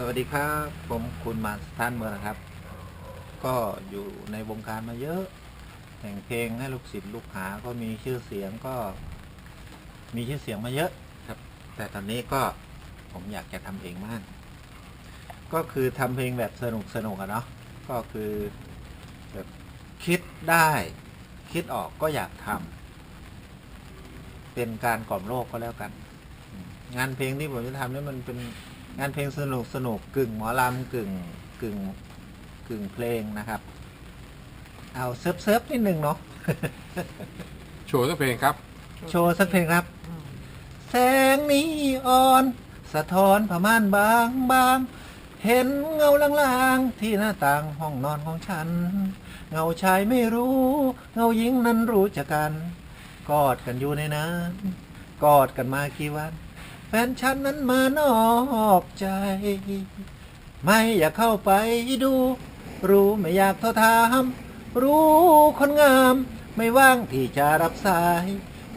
สวัสดีครับ ผมคุณมาสถานเมืองนะครับ ก็อยู่ในวงการมาเยอะแต่งเพลงให้ลูกศิษย์ลูกหาก็มีชื่อเสียงก็ มีชื่อเสียงมาเยอะครับ แต่ตอนนี้ก็ผมอยากจะทำเองมาก ก็คือทำเพลงแบบสนุกสนุกอะเนาะก็คือแบบคิดได้ คิดออกก็อยากทำเป็นการกล่อมโลกก็แล้วกัน งานเพลงที่ผมจะทำนี่มันเป็น งานเพลงสนุกสนุกกึ่งหมอลำกึ่งกึ่งกึ่งเพลงนะครับ เอาเซิร์ฟเซิร์ฟนิดนึงเนาะ โชว์สักเพลงครับ โชว์สักเพลงครับ แสงนีออน สะท้อนผ้าม่านบางบางเห็นเงาลางๆ ที่หน้าต่างห้องนอนของฉัน เงาชายไม่รู้ เงาหญิงนั้นรู้จักกัน กอดกันอยู่ในนั้นกอดกันมากี่วัน แฟนฉันนั้นมานอกใจ ไม่อยากเข้าไปดู รู้ไม่อยากเท่าทามรู้คนงาม ไม่ว่างที่จะรับสาย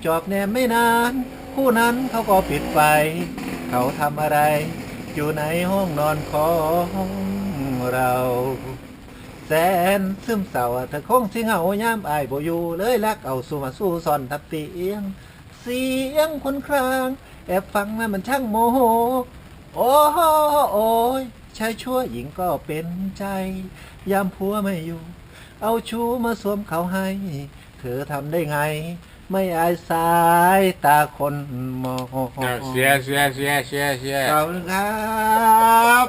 จอบแนมไม่นานผู้นั้นเขาก็ปิดไฟ เขาทำอะไร อยู่ในห้องนอนของเราแสนซึมเศร้าเธอคงสิเหงาย่ามอายบ่อยู่เลยลักเอาสู่มาสู่ซ่อนทับเตียง เสียงคนคราง แอบฟังนะมันช่างโมโห โอ้โหโอ้ยชายชั่วหญิงก็เป็นใจ ยามผัวไม่อยู่ เอาชูมาสวมเขาให้ เธอทำได้ไง ไม่อายสายตาคนมองเสียเสียเสียเสียเสียขอบคุณครับ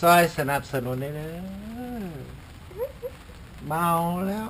ซอยสนับสนุนได้เลยเมาแล้ว